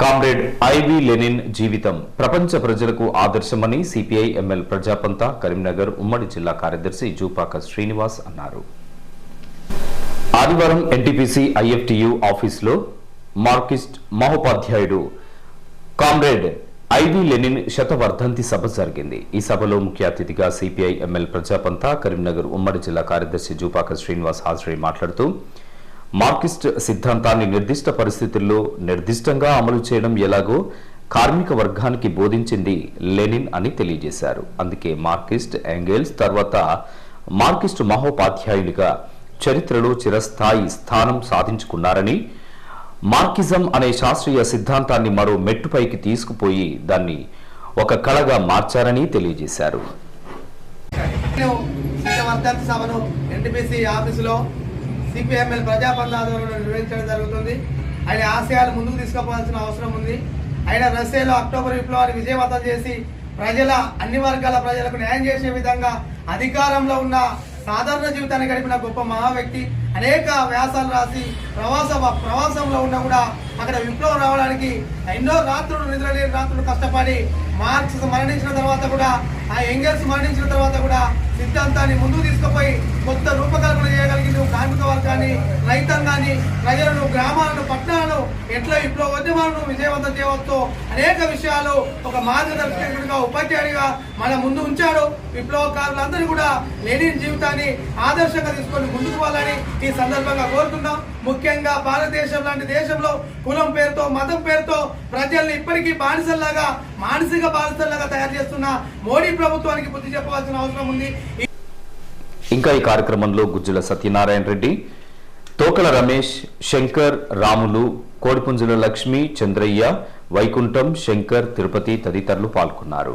Comrade IV Lenin జీవితం. ప్రపంచ ప్రజలకు ఆదర్శమని సిపిఐ ఎంఎల్ ప్రజాపంత కరీంనగర్ ఉమ్మడి జిల్లా కార్యదర్శి జూపాక శ్రీనివాస్ అన్నారు. ఆదివారం ఎన్టీపీసీ ఐఎఫ్టియు ఆఫీసులో మార్కిస్ట్ మహోపాధ్యాయుడు కామ్రేడ్ ఐవి లెనిన్ శతవర్ధంతి సభ జరిగింది. ఈ సభలో ముఖ్య అతిథిగా సిపిఐ ఎంఎల్ ప్రజాపంత కరీంనగర్ ఉమ్మడి జిల్లా కార్యదర్శి జూపాక శ్రీనివాస్ హాజరై మాట్లాడుతూ మార్కిస్ట్ సిద్ధాంతాన్ని నిర్దిష్ట పరిస్థితుల్లో నిర్దిష్టంగా అమలు చేయడం ఎలాగో కార్మిక వర్గానికి బోధించింది లెనిన్ అని తెలియజేశారు. అందుకే మార్కిస్ట్ ఎంగెల్స్ తర్వాత మార్కిస్ట్ మహోపాధ్యాయునిగా చరిత్రలో చిరస్థాయి స్థానం సాధించుకున్నారని మార్కిజం అనే శాస్త్రీయ సిద్ధాంతాన్ని మరో మెట్టుపైకి తీసుకుపోయి దాన్ని ఒక కళగా మార్చారని తెలియజేశారు. సభను ఎన్టీపీసీ ఆఫీసులో సిపిఎంఎల్ ప్రజాబంధ ఆధ్వర్యంలో నిర్వహించడం జరుగుతుంది. ఆయన ఆశయాలు ముందుకు తీసుకుపోవాల్సిన అవసరం ఉంది. ఆయన రష్యాలో అక్టోబర్ విప్లవాన్ని విజయవంతం చేసి ప్రజల అన్ని వర్గాల ప్రజలకు న్యాయం చేసే విధంగా అధికారంలో ఉన్న సాధారణ జీవితాన్ని గడిపిన గొప్ప మహా వ్యక్తి అనేక వ్యాసాలు రాసి ప్రవాస ప్రవాసంలో ఉన్నా కూడా అక్కడ విప్లవం రావడానికి ఎన్నో రాత్రులు నిద్ర లేని రాత్రులు కష్టపడి మార్క్స్ మరణించిన తర్వాత కూడా ఆ ఎంగల్స్ మరణించిన తర్వాత కూడా సిద్ధాంతాన్ని ముందుకు రైతాంగాన్ని ప్రజలను గ్రామాలను పట్టణాలను ఎట్లా ఇంట్లో ఉద్యమాలను విజయవంతం చేయవచ్చో అనేక విషయాలు ఒక మార్గదర్శకుడిగా ఉపాధ్యాయుడిగా మన ముందు ఉంచాడు. విప్లవకారులందరూ కూడా లెనిన్ జీవితాన్ని ఆదర్శంగా తీసుకొని ముందుకు పోవాలని ఈ సందర్భంగా కోరుతున్నాం ముఖ్యంగా భారతదేశం లాంటి దేశంలో కులం పేరుతో మతం పేరుతో ప్రజల్ని ఇప్పటికీ బానిసల్లాగా మానసిక బానిసల్లాగా తయారు చేస్తున్న మోడీ ప్రభుత్వానికి బుద్ధి చెప్పవలసిన అవసరం ఉంది. ఇంకా ఈ కార్యక్రమంలో గుజ్జుల సత్యనారాయణ రెడ్డి తోకల రమేష్ శంకర్ రాములు కోడిపుంజుల లక్ష్మి చంద్రయ్య వైకుంఠం శంకర్ తిరుపతి తదితరులు పాల్గొన్నారు.